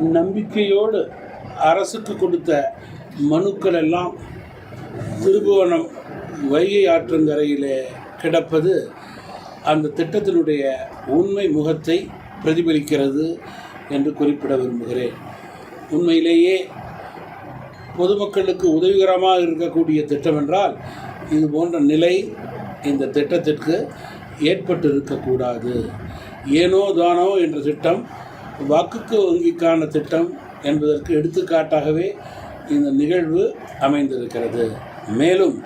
நம்பிக்கையோடு அரசுக்கு கொடுத்த மனுக்கள் எல்லாம் திருபுவனம் வைகை ஆற்றங்கரையிலே கிடப்பது அந்த திட்டத்தினுடைய உண்மை முகத்தை பிரதிபலிக்கிறது என்று குறிப்பிட விரும்புகிறேன். உண்மையிலேயே பொதுமக்களுக்கு உதவிகரமாக இருக்கக்கூடிய திட்டம் என்றால் இது போன்ற நிலை இந்த திட்டத்திற்கு ஏற்பட்டு இருக்கக்கூடாது ஏனோ தானோ என்ற திட்டம் வாக்குக்கு வங்கிக்கான திட்டம் என்பதற்கு எடுத்துக்காட்டாகவே இந்த நிகழ்வு அமைந்திருக்கிறது. மேலும்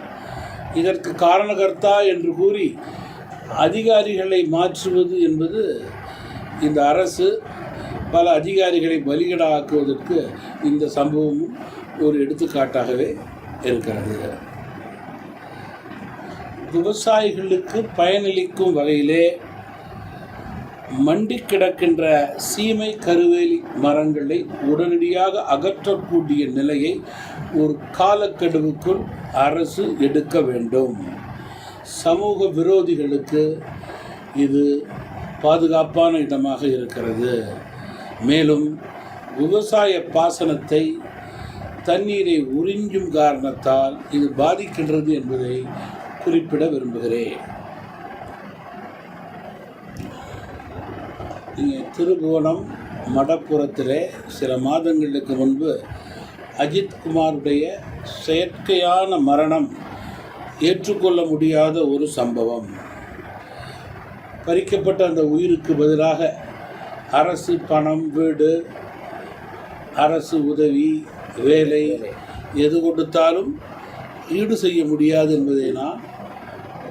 இதற்கு காரணகர்த்தா என்று கூறி அதிகாரிகளை மாற்றுவது என்பது இந்த அரசு பல அதிகாரிகளை பலிகடாக்குவதற்கு இந்த சம்பவமும் ஒரு எடுத்துக்காட்டாகவே இருக்கிறது. விவசாயிகளுக்கு பயனளிக்கும் வகையிலே மண்டி கிடக்கின்ற சீமை கருவேலி மரங்களை உடனடியாக அகற்றக்கூடிய நிலையை ஒரு காலக்கெடுவுக்குள் அரசு எடுக்க வேண்டும். சமூக விரோதிகளுக்கு இது பாதுகாப்பான இடமாக இருக்கிறது. மேலும் விவசாய பாசனத்தை தண்ணீரை உறிஞ்சும் காரணத்தால் இது பாதிக்கின்றது என்பதை குறிப்பிட விரும்புகிறேன். திருபுவனம் மடப்புறத்திலே சில மாதங்களுக்கு முன்பு அஜித்குமாருடைய செயற்கையான மரணம் ஏற்றுக்கொள்ள முடியாத ஒரு சம்பவம். பறிக்கப்பட்ட அந்த உயிருக்கு பதிலாக அரசு பணம் வீடு அரசு உதவி வேலை எது கொடுத்தாலும் ஈடு செய்ய முடியாது என்பதை நான்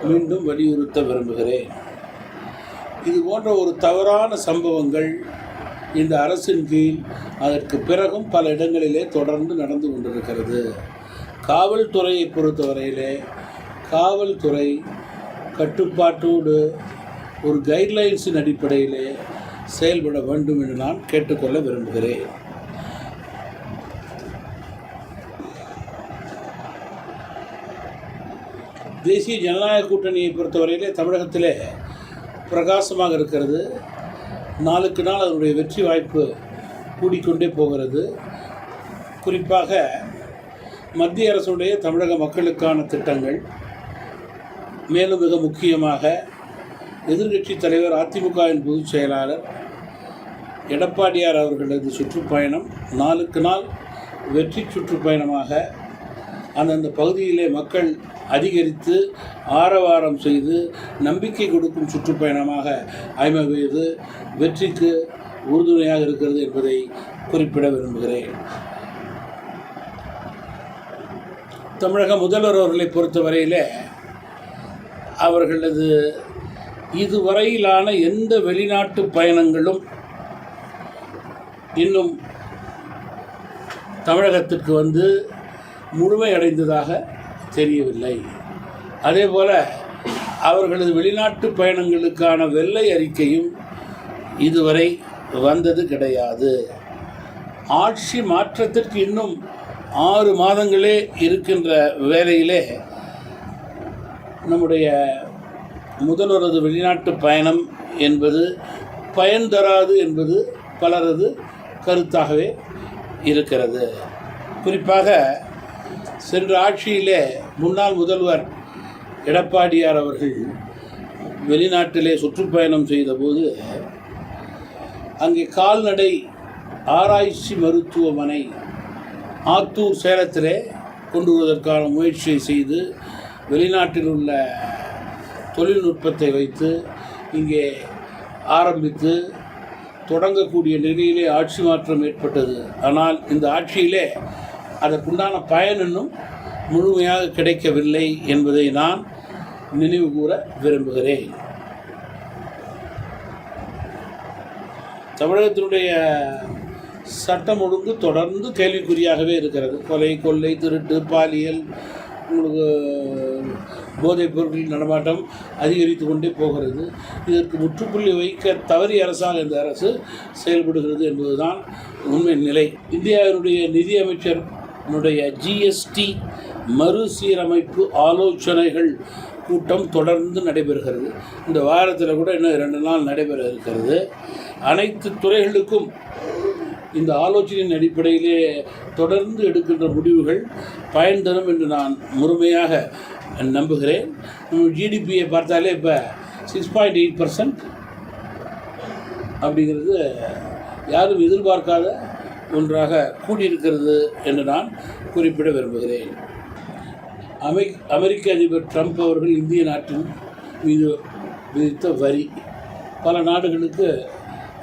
மீண்டும் வலியுறுத்த விரும்புகிறேன். இது போன்ற ஒரு தவறான சம்பவங்கள் இந்த அரசின் கீழ் அதற்கு பிறகும் பல இடங்களிலே தொடர்ந்து நடந்து கொண்டிருக்கிறது. காவல்துறையை பொறுத்தவரையிலே காவல்துறை கட்டுப்பாட்டோடு ஒரு கைட்லைன்ஸின் அடிப்படையிலே செயல்பட வேண்டும் என்று நான் கேட்டுக்கொள்ள விரும்புகிறேன். தேசிய ஜனநாயக கூட்டணியை பொறுத்தவரையிலே தமிழகத்திலே பிரகாசமாக இருக்கிறது. நாளுக்கு நாள் அதனுடைய வெற்றி வாய்ப்பு கூடிக்கொண்டே போகிறது. குறிப்பாக மத்திய அரசுடைய தமிழக மக்களுக்கான திட்டங்கள் மேலும் மிக முக்கியமாக எதிர்க்கட்சி தலைவர் அதிமுகவின் பொதுச் செயலாளர் எடப்பாடியார் அவர்களது சுற்றுப்பயணம் நாளுக்கு நாள் வெற்றி சுற்றுப்பயணமாக அந்தந்த பகுதியிலே மக்கள் அதிகரித்து ஆரவாரம் செய்து நம்பிக்கை கொடுக்கும் சுற்றுப்பயணமாக அமைவது வெற்றிக்கு உறுதுணையாக இருக்கிறது என்பதை குறிப்பிட விரும்புகிறேன். தமிழக முதல்வர் அவர்களை பொறுத்தவரையில் அவர்களது இதுவரையிலான எந்த வெளிநாட்டு பயணங்களும் இன்னும் தமிழகத்திற்கு வந்து முழுமையடைந்ததாக தெரியவில்லை. அதே போல் அவர்களது வெளிநாட்டு பயணங்களுக்கான வெள்ளை அறிக்கையும் இதுவரை வந்தது கிடையாது. ஆட்சி மாற்றத்திற்கு இன்னும் ஆறு மாதங்களே இருக்கின்ற வேலையிலே நம்முடைய முதல்வரது வெளிநாட்டு பயணம் என்பது பயன் தராது என்பது பலரது கருத்தாகவே இருக்கிறது. குறிப்பாக சென்ற ஆட்சியிலே முன்னாள் முதல்வர் எடப்பாடியார் அவர்கள் வெளிநாட்டிலே சுற்றுப்பயணம் செய்தபோது அங்கே கால்நடை ஆராய்ச்சி மருத்துவமனை ஆத்தூர் சேலத்திலே கொண்டு வருவதற்கான முயற்சியை செய்து வெளிநாட்டில் உள்ள தொழில்நுட்பத்தை வைத்து இங்கே ஆரம்பித்து தொடங்கக்கூடிய நிலையிலே ஆட்சி மாற்றம் ஏற்பட்டது. ஆனால் இந்த ஆட்சியிலே அதற்குண்டான பயன் இன்னும் முழுமையாக கிடைக்கவில்லை என்பதை நான் நினைவு கூற விரும்புகிறேன். தமிழகத்தினுடைய சட்டம் ஒழுங்கு தொடர்ந்து கேள்விக்குறியாகவே இருக்கிறது. கொலை கொள்ளை திருட்டு பாலியல் உங்களுக்கு போதைப் பொருட்களின் நடமாட்டம் அதிகரித்து கொண்டே போகிறது. இதற்கு முற்றுப்புள்ளி வைக்க தவறி அரசாக இந்த அரசு செயல்படுகிறது என்பதுதான் உண்மை நிலை. இந்தியாவினுடைய நிதியமைச்சருடைய ஜிஎஸ்டி மறுசீரமைப்பு ஆலோசனைகள் கூட்டம் தொடர்ந்து நடைபெறுகிறது. இந்த வாரத்தில் கூட இன்னும் ரெண்டு நாள் நடைபெற இருக்கிறது. அனைத்து துறைகளுக்கும் இந்த ஆலோசனையின் அடிப்படையிலே தொடர்ந்து எடுக்கின்ற முடிவுகள் பயன் தரும் என்று நான் முழுமையாக நம்புகிறேன். ஜிடிபியை பார்த்தாலே இப்போ சிக்ஸ் பாயிண்ட் எயிட் பர்சன்ட் அப்படிங்கிறது யாரும் எதிர்பார்க்காத ஒன்றாக கூடியிருக்கிறது என்று நான் குறிப்பிட விரும்புகிறேன். அமெ அமெரிக்க அதிபர் ட்ரம்ப் அவர்கள் இந்திய நாட்டின் மீது விதித்த வரி. பல நாடுகளுக்கு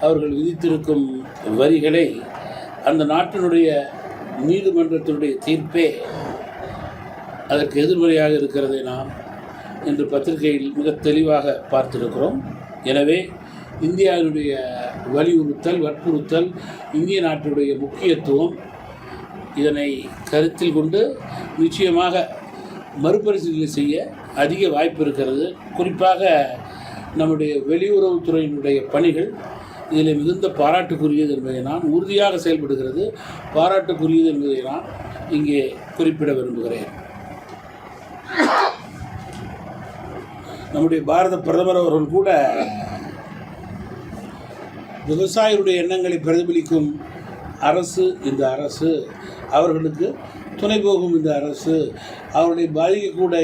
அவர்கள் விதித்திருக்கும் வரிகளை அந்த நாட்டினுடைய நீதிமன்றத்தினுடைய தீர்ப்பே அதற்கு எதிர்மறையாக இருக்கிறதை நாம் இன்று பத்திரிகையில் மிக தெளிவாக பார்த்திருக்கிறோம். எனவே இந்தியாவினுடைய வலியுறுத்தல் வற்புறுத்தல் இந்திய நாட்டினுடைய முக்கியத்துவம் இதனை கருத்தில் கொண்டு நிச்சயமாக மறுபரிசீலனை செய்ய அதிக வாய்ப்பு இருக்கிறது. குறிப்பாக நம்முடைய வெளியுறவுத்துறையினுடைய பணிகள் இதில் மிகுந்த பாராட்டுக்குரியது என்பதை நான் உறுதியாக செயல்படுகிறது. பாராட்டுக்குரியது என்பதை நான் இங்கே குறிப்பிட விரும்புகிறேன். நம்முடைய பாரத பிரதமர் அவர்கள் கூட விவசாயிகளுடைய எண்ணங்களை பிரதிபலிக்கும் அரசு இந்த அரசு அவர்களுக்கு துணை போகும் இந்த அரசு அவர்களை பாதிக்கக்கூட